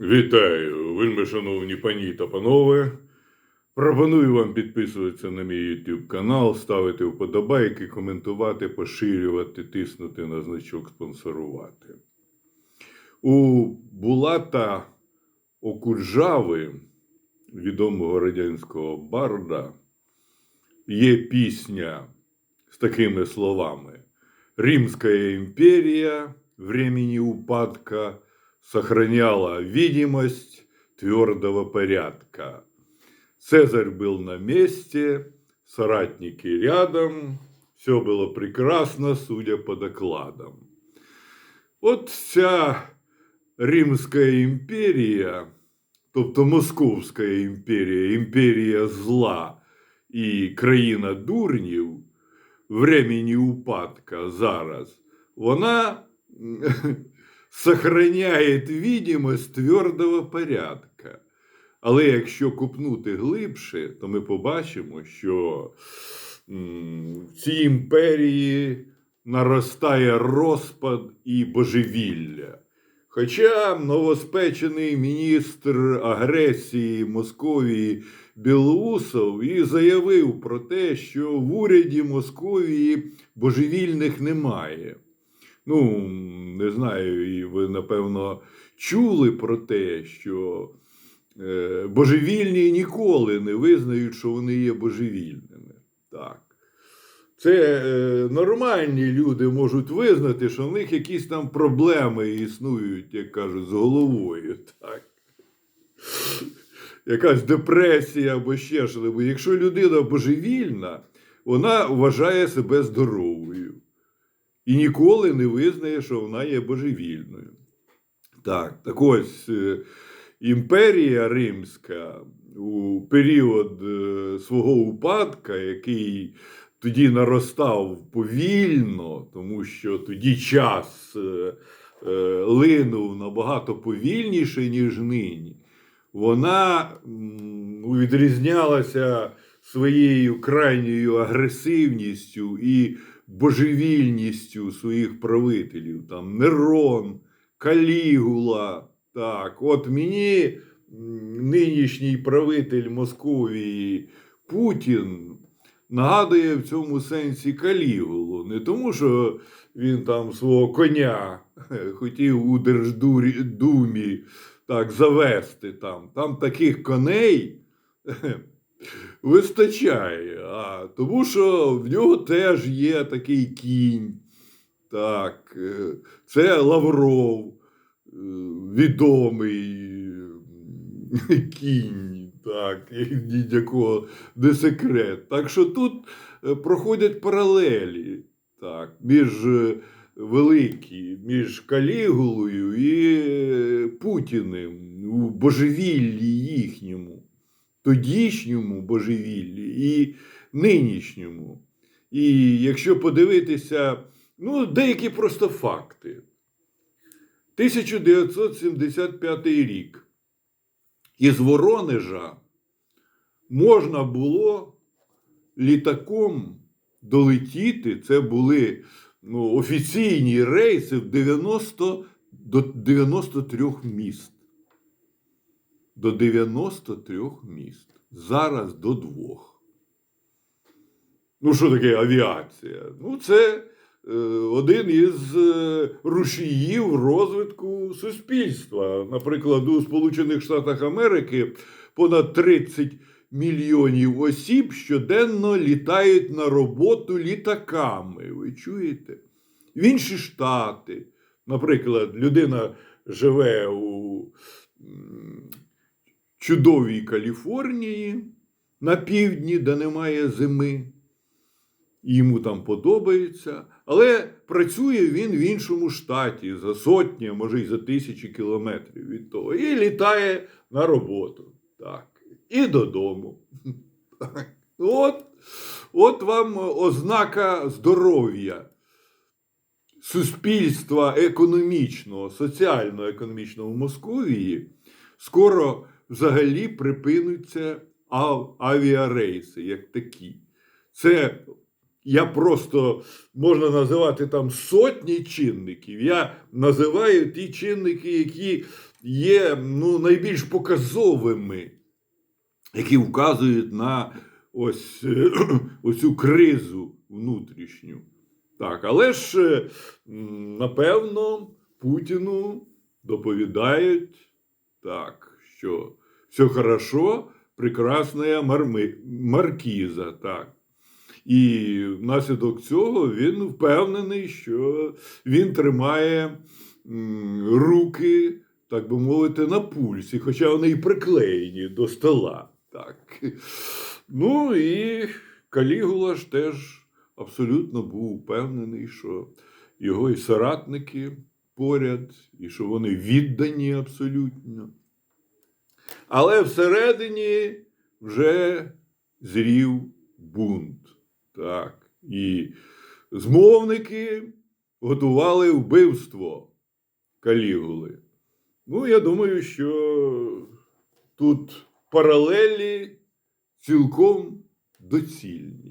Вітаю, вельми шановні пані та панове. Пропоную вам підписуватися на мій YouTube канал, ставити вподобайки, коментувати, поширювати, тиснути на значок спонсорувати. У Булата Окуджави, відомого радянського барда, є пісня з такими словами: Римская империя времени упадка сохраняла видимость твердого порядка. Цезарь был на месте, соратники рядом, все было прекрасно, судя по докладам. От ця Римська імперія, тобто Московська імперія, імперія зла і країна дурнів, времени упадка зараз, вона сохраняет видимость твердого порядка. Але якщо купнути глибше, то ми побачимо, що в цій імперії наростає розпад і божевілля. Хоча новоспечений міністр агресії Московії Білоусов і заявив про те, що в уряді Московії божевільних немає. Ну, не знаю, і ви напевно чули про те, що е, божевільні ніколи не визнають, що вони є божевільними. Так. Це е, нормальні люди можуть визнати, що в них якісь там проблеми існують, як кажуть, з головою. Так. Якась депресія або ще що. Бо якщо людина божевільна, вона вважає себе здоровою і ніколи не визнає, що вона є божевільною. Так, так ось е, імперія Римська у період е, свого упадка, який тоді наростав повільно, тому що тоді час е, линув набагато повільніше, ніж нині, вона відрізнялася своєю крайньою агресивністю і божевільністю своїх правителів. Там Нерон, Калігула. Так, от мені нинішній правитель Московії Путін нагадує в цьому сенсі Калігулу. Не тому, що він там свого коня хотів у Держдумі так завести там. Там таких коней вистачає. А, тому що в нього теж є такий кінь. Так, е, це Лавров, е, відомий кінь, так, ні для кого не секрет. Так що тут е, проходять паралелі так, між великі, між Калігулою і Путіним у божевіллі їхньому, тодішньому божевіллі і нинішньому. І якщо подивитися, ну, деякі просто факти. 1975 рік. Із Воронежа можна було літаком долетіти. Це були ну, офіційні рейси в 90 до 93 міст. До 93 міст. Зараз до двох. Ну, що таке авіація? Ну, це е, один із е, рушіїв розвитку суспільства. Наприклад, у Сполучених Штатах Америки понад 30 мільйонів осіб щоденно літають на роботу літаками. Ви чуєте? В інші штати. Наприклад, людина живе у чудовій Каліфорнії на півдні, де немає зими йому там подобається, але працює він в іншому штаті за сотні, може й за тисячі кілометрів від того, і літає на роботу. Так. І додому. От, от вам ознака здоров'я суспільства економічного, соціально-економічного в Московії скоро взагалі припинуться ав- авіарейси як такі. Це я просто можна називати там сотні чинників. Я називаю ті чинники, які є ну, найбільш показовими, які вказують на ось оцю кризу внутрішню. Так, але ж, е, напевно, Путіну доповідають так, що все хорошо, прекрасна марми, маркіза. Так. І внаслідок цього він впевнений, що він тримає руки, так би мовити, на пульсі, хоча вони і приклеєні до стола. Так. Ну і Калігула ж теж абсолютно був впевнений, що його і соратники поряд, і що вони віддані абсолютно. Але всередині вже зрів бунт. Так. І змовники готували вбивство Калігули. Ну, я думаю, що тут паралелі цілком доцільні.